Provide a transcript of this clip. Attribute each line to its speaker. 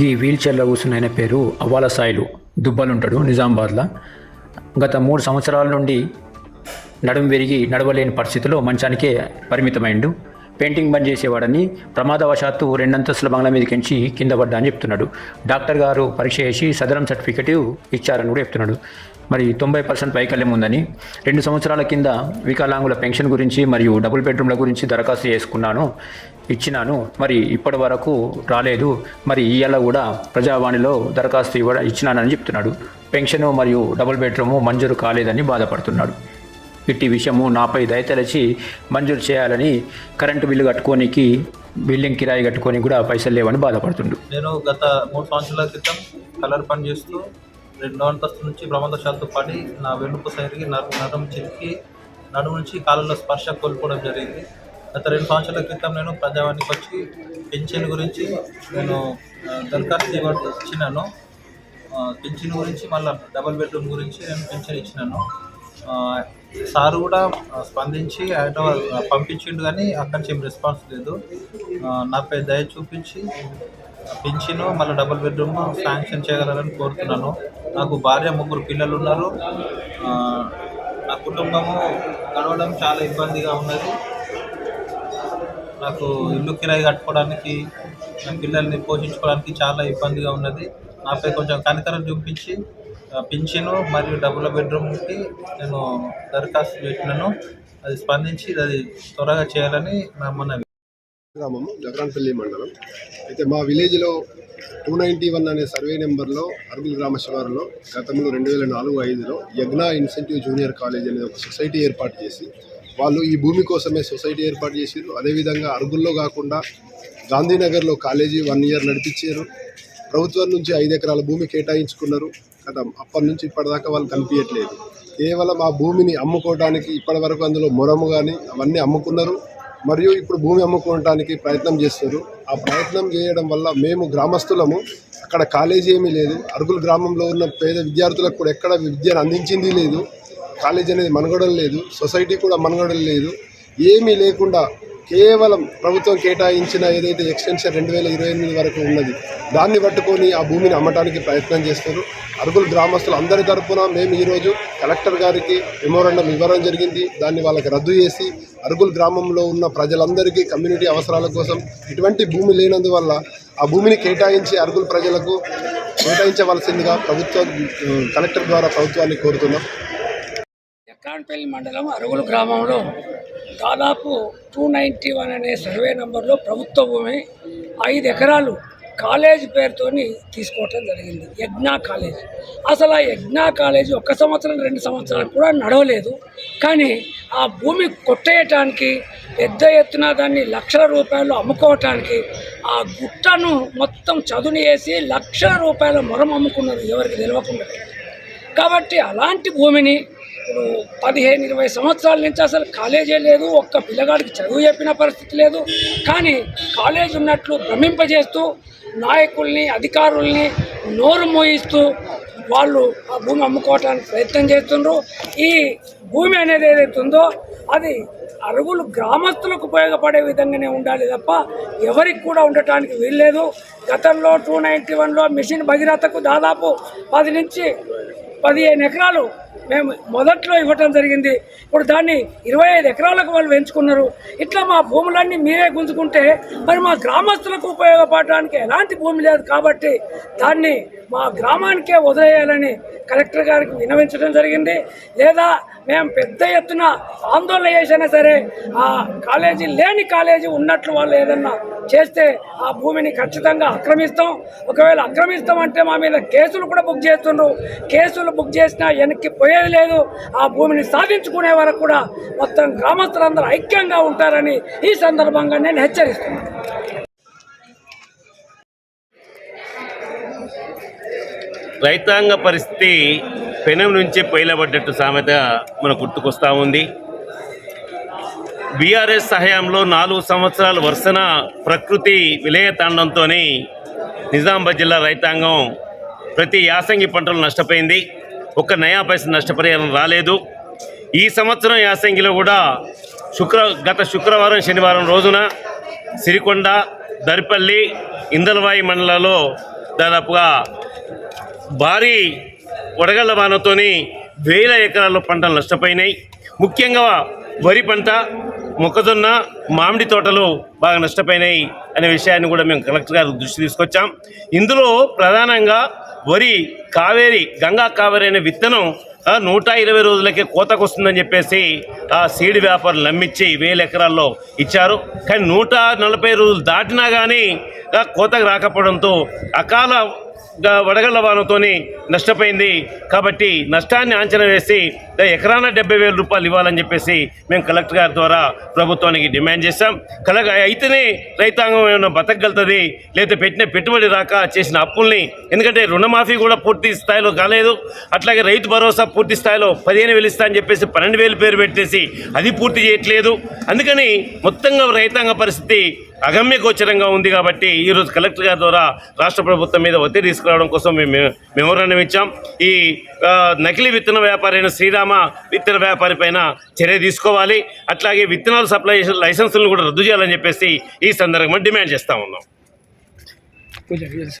Speaker 1: ఈ వీల్ చైర్లో కూర్చున్న ఆయన పేరు అవ్వాల సాయిలు దుబ్బలుంటాడు నిజామాబాద్లో. గత మూడు సంవత్సరాల నుండి నడుము విరిగి నడవలేని పరిస్థితిలో మంచానికే పరిమితమైండు. పెయింటింగ్ బంద్ చేసేవాడని ప్రమాదవశాత్తు రెండంతస్తుల బంగ్లా మీదకించి కింద పడ్డా అని చెప్తున్నాడు. డాక్టర్ గారు పరీక్ష చేసి సదరం సర్టిఫికెట్ ఇచ్చారని కూడా చెప్తున్నాడు. మరి తొంభై పర్సెంట్ వైకల్యం ఉందని రెండు సంవత్సరాల కింద వికలాంగుల పెన్షన్ గురించి మరియు డబుల్ బెడ్రూమ్ల గురించి దరఖాస్తు చేసుకున్నాను ఇచ్చినాను మరి ఇప్పటి వరకు రాలేదు. మరి ఇవాళ కూడా ప్రజావాణిలో దరఖాస్తు ఇవ్వ ఇచ్చినానని చెప్తున్నాడు. పెన్షను మరియు డబుల్ బెడ్రూము మంజూరు కాలేదని బాధపడుతున్నాడు. ఇట్టి విషయము నాపై దయతలచి మంజూరు చేయాలని కరెంటు బిల్లు కట్టుకోనికి బిల్డింగ్ కిరాయి కట్టుకొని కూడా పైసలు లేవని బాధపడుతుండు.
Speaker 2: నేను గత మూడు సంవత్సరాల క్రితం కలర్ పని చేస్తూ రెండో అంతస్తు నుంచి ప్రమాదశాత్తు పడి నా వెనుక సైడ్కి నరం నరం చిరికి నడుము నుంచి కాళ్ళలో స్పర్శ కోల్పోవడం జరిగింది. గత రెండు సంవత్సరాల క్రితం నేను ప్రజావానికి వచ్చి పెన్షన్ గురించి నేను దరఖాస్తు ఇచ్చినాను. పెన్షన్ గురించి మళ్ళీ డబుల్ బెడ్రూమ్ గురించి నేను పెన్షన్ ఇచ్చినాను. సార్ కూడా స్పందించి హైదరాబాద్ పంపించిండు కానీ అక్కడి నుంచి ఏం రెస్పాన్స్ లేదు. నాపై దయ చూపించి పెంచిను మళ్ళీ డబుల్ బెడ్రూమ్ శాంక్షన్ చేయగలరని కోరుతున్నాను. నాకు భార్య ముగ్గురు పిల్లలు ఉన్నారు. నా కుటుంబము గడవడం చాలా ఇబ్బందిగా ఉన్నది. నాకు ఇల్లు కిరాయి కట్టుకోవడానికి నా పిల్లల్ని పోషించుకోవడానికి చాలా ఇబ్బందిగా ఉన్నది. నాపై కొంచెం కనికరం చూపించి పింఛను మరియు డబుల్ బెడ్రూమ్కి నేను దరఖాస్తు చేసినాను అది స్పందించి అది త్వరగా చేయాలని నా మనవి.
Speaker 3: గ్రామము జగరాన్పల్లి మండలం. అయితే మా విలేజ్లో టూ నైంటీ వన్ అనే సర్వే నెంబర్లో అరుగుల గ్రామ శివారులో గతంలో రెండు వేల నాలుగు ఐదులో యజ్ఞ ఇన్సెంటివ్ జూనియర్ కాలేజ్ అనేది ఒక సొసైటీ ఏర్పాటు చేసి వాళ్ళు ఈ భూమి కోసమే సొసైటీ ఏర్పాటు చేసారు అదేవిధంగా అరుగుల్లో కాకుండా గాంధీనగర్లో కాలేజీ వన్ ఇయర్ నడిపించారు ప్రభుత్వం నుంచి ఐదు ఎకరాల భూమి కేటాయించుకున్నారు. కదా అప్పటి నుంచి ఇప్పటిదాకా వాళ్ళు కనిపించట్లేదు కేవలం ఆ భూమిని అమ్ముకోవడానికి ఇప్పటి వరకు అందులో మొరము కానీ అవన్నీ అమ్ముకున్నారు. మరియు ఇప్పుడు భూమి అమ్ముకోవడానికి ప్రయత్నం చేస్తారు. ఆ ప్రయత్నం చేయడం వల్ల మేము గ్రామస్తులము అక్కడ కాలేజీ ఏమీ లేదు. అరుగుల గ్రామంలో ఉన్న పేద విద్యార్థులకు కూడా ఎక్కడ విద్యను అందించింది లేదు. కాలేజ్ అనేది మనగడం లేదు. సొసైటీ కూడా మనగడం లేదు. ఏమీ లేకుండా కేవలం ప్రభుత్వం కేటాయించిన ఏదైతే ఎక్స్టెన్షన్ రెండు వేల ఇరవై ఎనిమిది వరకు ఉన్నది దాన్ని పట్టుకొని ఆ భూమిని అమ్మటానికి ప్రయత్నం చేస్తారు. అరుగులు గ్రామస్తులు అందరి తరఫున మేము ఈరోజు కలెక్టర్ గారికి మెమోరండం ఇవ్వడం జరిగింది. దాన్ని వాళ్ళకి రద్దు చేసి అరుగుల్ గ్రామంలో ఉన్న ప్రజలందరికీ కమ్యూనిటీ అవసరాల కోసం ఇటువంటి భూమి లేనందువల్ల ఆ భూమిని కేటాయించి అరుగుల్ ప్రజలకు కేటాయించవలసిందిగా ప్రభుత్వం కలెక్టర్ ద్వారా ప్రభుత్వాన్ని కోరుతున్నాం.
Speaker 4: ఎక్కాన్పల్లి మండలం అరుగులు గ్రామంలో దాదాపు టూ నైంటీ వన్ అనే సర్వే నెంబర్లో ప్రభుత్వ భూమి ఐదు ఎకరాలు కాలేజ్ పేరుతోని తీసుకోవటం జరిగింది. యజ్ఞా కాలేజ్. అసలు ఆ యజ్ఞా కాలేజ్ ఒక్క సంవత్సరం రెండు సంవత్సరాలు కూడా నడవలేదు. కానీ ఆ భూమి కొట్టేయటానికి పెద్ద ఎత్తున దాన్ని లక్షల రూపాయలు అమ్ముకోవటానికి ఆ గుట్టను మొత్తం చదును వేసి లక్షల రూపాయల మొరం అమ్ముకున్నారు ఎవరికి తెలియకుండా కాబట్టి అలాంటి భూమిని ఇప్పుడు పదిహేను ఇరవై సంవత్సరాల నుంచి అసలు కాలేజే లేదు ఒక్క పిల్లగాడికి చదువు చెప్పిన పరిస్థితి లేదు. కానీ కాలేజ్ ఉన్నట్లు భ్రమింపజేస్తూ నాయకుల్ని అధికారుల్ని నోరు మోయిస్తూ వాళ్ళు ఆ భూమి అమ్ముకోవటానికి ప్రయత్నం చేస్తుండ్రు. ఈ భూమి అనేది ఏదైతే ఉందో అది అరుగులు గ్రామస్తులకు ఉపయోగపడే విధంగానే ఉండాలి తప్ప ఎవరికి కూడా ఉండటానికి వీల్లేదు. గతంలో టూ నైంటీ వన్లో మిషన్ భగీరథకు దాదాపు పది నుంచి పదిహేను ఎకరాలు మేము మొదట్లో ఇవ్వటం జరిగింది. ఇప్పుడు దాన్ని ఇరవై ఐదు ఎకరాలకు వాళ్ళు పెంచుకున్నారు. ఇట్లా మా భూములన్నీ మీరే గుంజుకుంటే మరి మా గ్రామస్తులకు ఉపయోగపడడానికి ఎలాంటి భూమి లేదు కాబట్టి దాన్ని మా గ్రామానికే వదిలేయాలని కలెక్టర్ గారికి వినవించడం జరిగింది. లేదా మేము పెద్ద ఎత్తున ఆందోళన చేసినా సరే ఆ కాలేజీ లేని కాలేజీ ఉన్నట్లు వాళ్ళు ఏదన్నా చేస్తే ఆ భూమిని ఖచ్చితంగా ఆక్రమిస్తాం. ఒకవేళ ఆక్రమిస్తామంటే మా మీద కేసులు కూడా బుక్ చేస్తుండ్రు. కేసులు బుక్ చేసినా వెనక్కి పోయేది లేదు. ఆ భూమిని సాధించుకునే వరకు కూడా మొత్తం గ్రామస్తులందరూ ఐక్యంగా ఉంటారని ఈ సందర్భంగా నేను హెచ్చరిస్తున్నాను.
Speaker 5: రైతాంగ పరిస్థితి పెనం నుంచే పైలబడ్డట్టు సామెత మనకు గుర్తుకొస్తూ ఉంది. బీఆర్ఎస్ సహాయంలో నాలుగు సంవత్సరాల వరుసన ప్రకృతి విలయతాండంతో నిజామాబాద్ జిల్లా రైతాంగం ప్రతి యాసంగి పంటలు నష్టపోయింది. ఒక్క నయా పైస నష్టపరిహారం రాలేదు. ఈ సంవత్సరం యాసంగిలో కూడా శుక్ర గత శుక్రవారం శనివారం రోజున సిరికొండ దరిపల్లి ఇందలవాయి మండలాల్లో దాదాపుగా భారీ వడగళ్ళ వానతోని వేల ఎకరాల్లో పంటలు నష్టపోయినాయి. ముఖ్యంగా వరి పంట మొక్కజొన్న మామిడి తోటలు బాగా నష్టపోయినాయి అనే విషయాన్ని కూడా మేము కలెక్టర్ గారు దృష్టి తీసుకొచ్చాం. ఇందులో ప్రధానంగా వరి కావేరి గంగా కావేరి అనే విత్తనం నూట ఇరవై రోజులకే కోతకు వస్తుందని చెప్పేసి ఆ సీడ్ వ్యాపారులు నమ్మించి వేల ఎకరాల్లో ఇచ్చారు. కానీ నూట నలభై రోజులు దాటినా కానీ కోతకు రాకపోవడంతో అకాల వడగళ్ళ వానతోని నష్టపోయింది. కాబట్టి నష్టాన్ని అంచనా వేసి ఎకరాన డెబ్బై వేల రూపాయలు ఇవ్వాలని చెప్పేసి మేము కలెక్టర్ గారి ద్వారా ప్రభుత్వానికి డిమాండ్ చేశాం. కలెక్ అయితేనే రైతాంగం ఏమైనా బతకగలుగుతుంది లేదా పెట్టిన పెట్టుబడి రాక చేసిన అప్పుల్ని ఎందుకంటే రుణమాఫీ కూడా పూర్తి స్థాయిలో కాలేదు. అట్లాగే రైతు భరోసా పూర్తి స్థాయిలో పదిహేను వేలు ఇస్తా అని చెప్పేసి పన్నెండు వేలు పేరు పెట్టేసి అది పూర్తి చేయట్లేదు. అందుకని మొత్తంగా రైతాంగ పరిస్థితి అగమ్య గోచరంగా ఉంది కాబట్టి ఈరోజు కలెక్టర్ గారి ద్వారా రాష్ట్ర ప్రభుత్వం మీద ఒత్తిడి తీసుకురావడం కోసం మేము మెమోరాండం ఇచ్చాం. ఈ నకిలీ విత్తన వ్యాపారి అయిన శ్రీరామ విత్తన వ్యాపారి పైన చర్య తీసుకోవాలి. అట్లాగే విత్తనాలు సప్లై చేసిన లైసెన్సులను కూడా రద్దు చేయాలని చెప్పేసి ఈ సందర్భంగా డిమాండ్ చేస్తా ఉన్నాం.